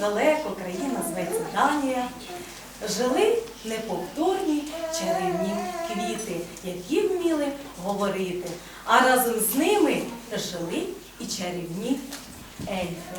далеко країна зветься Данія, жили неповторні чарівні квіти, які вміли говорити. А разом з ними жили і чарівні ельфи.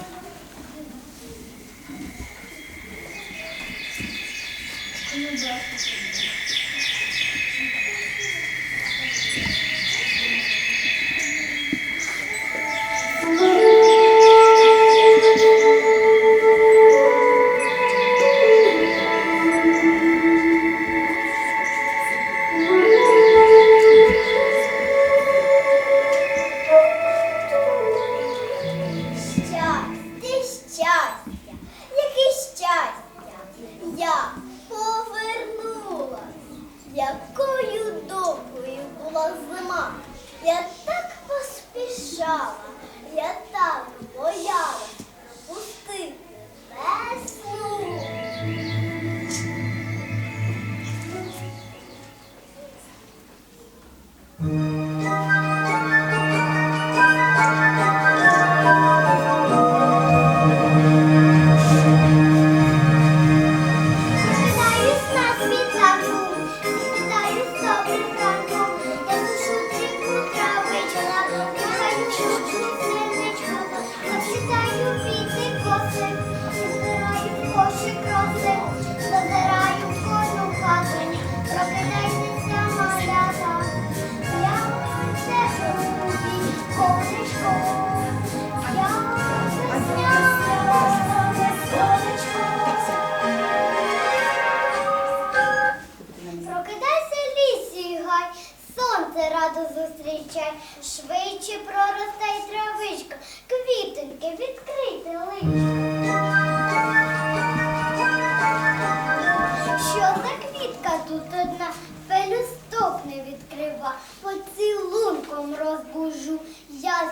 розбужу. Я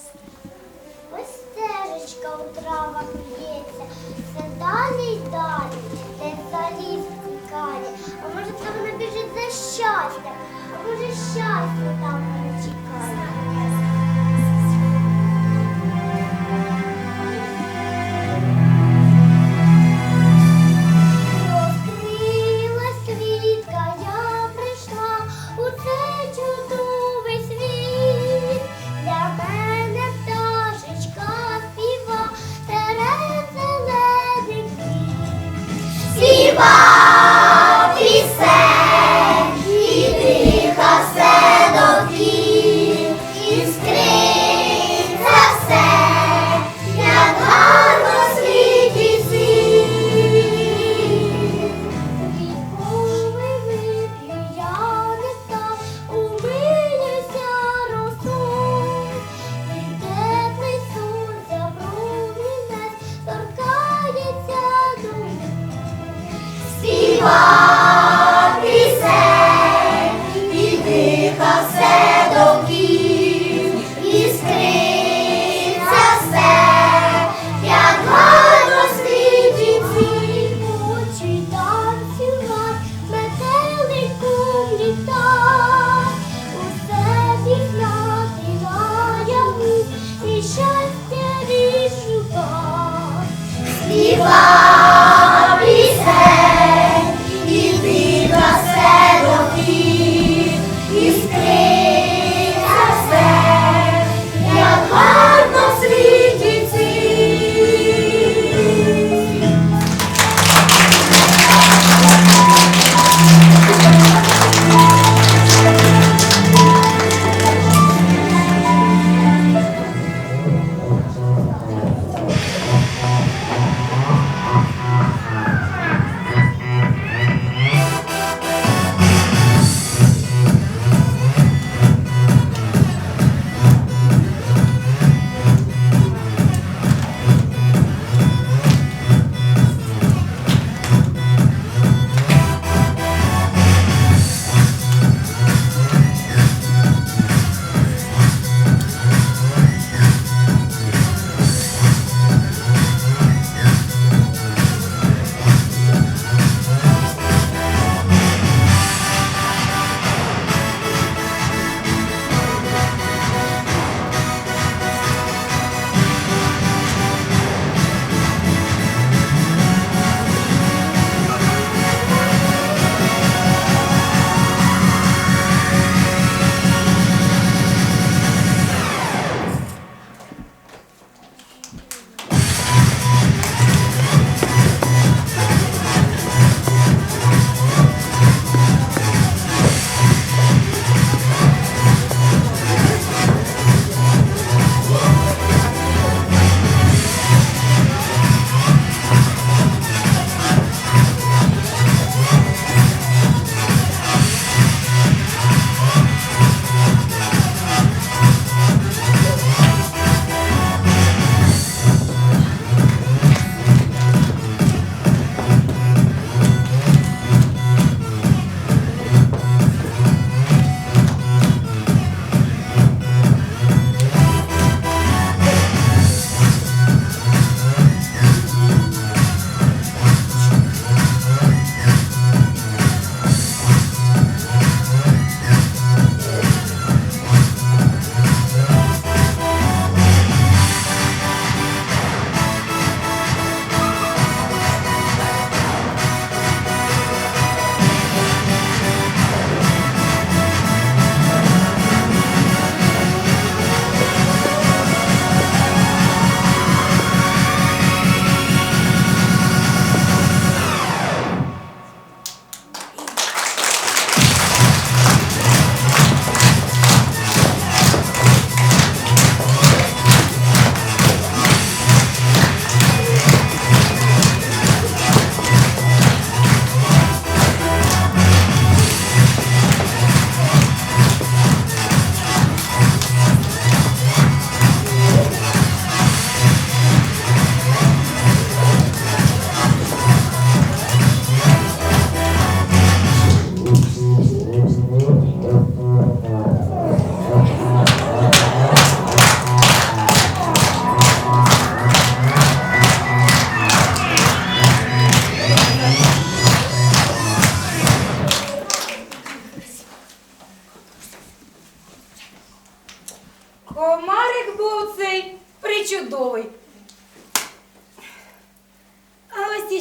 Ось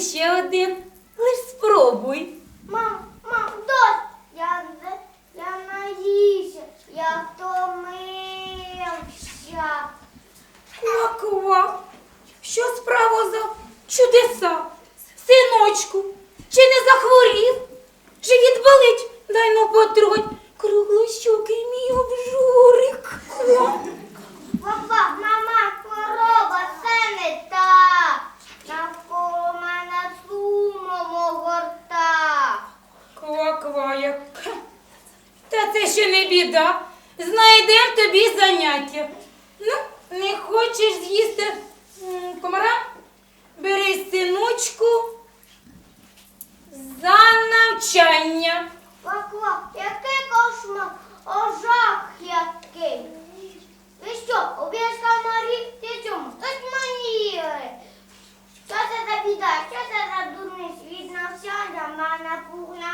один. Лиш спробуй. Мам, мам, дось, я, не- я наївся, я втомився. Ква-ква. Що справа за чудеса? Синочку, чи не захворів? Живіт болить, дай ну потрогать. Круглощокий мій обжурик. Ква. Папа, мама, хвороба, це не так. Навколо мене сумом огорта. Ква-ква, як. Та це ще не біда. Знайдем тобі заняття. Ну, не хочеш з'їсти комара? Бери синочку за навчання. Папа, який кошмар, ожах який. Ви що, об'єш комарі? Ти чому? Ось маніри. Що це за біда? Що це за дурний світ навчання? Мене пухна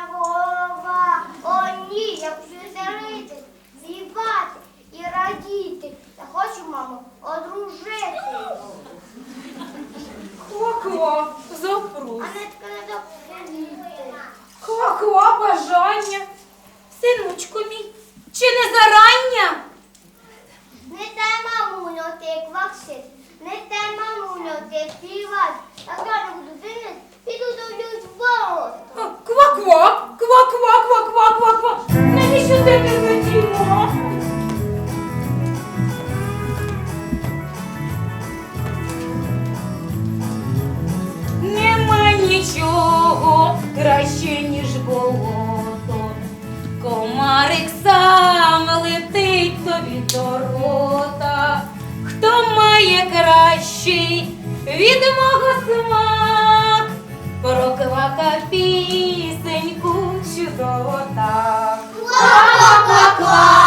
краще, ніж болото. Комарик сам летить тобі до рота. Хто має кращий від мого смак? Проквака пісеньку так. Ква-ква-ква, ква-ква-ква-ква,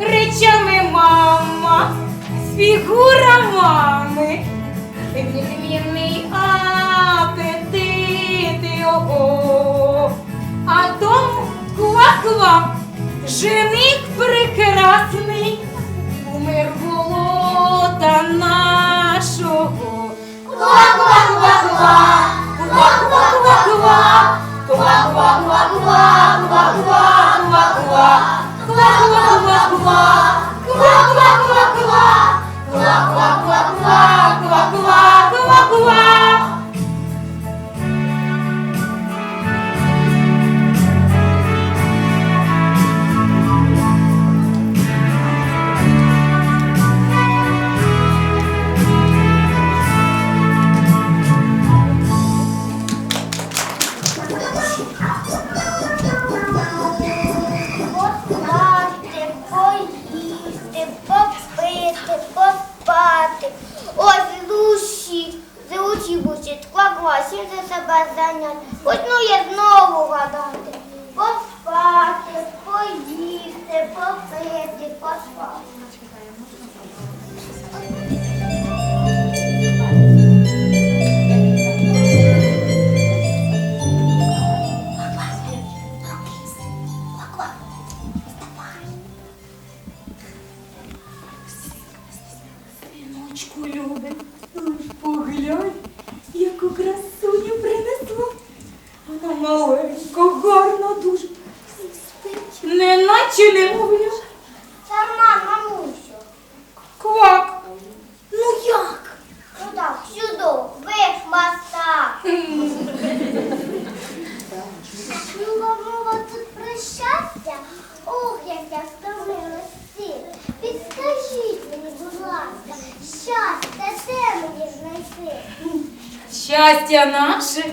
Речами мама, фігура мами, відмінний апетит його, а тому ква-ква, жених прекрасний, умир голода нашого. Ква-ква-ква-ква, ква-ква-ква-ква, ква-ква-ква-ква, ква-ква-ква-ква, ква-ква-ква-ква, ква-ква-ква-ква, Щастя наше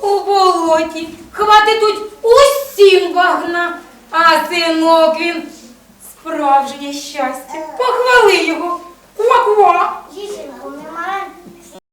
у болоті, Хвати тут усім вагна, а синок він справжнє щастя. Похвали його. Ква-ква.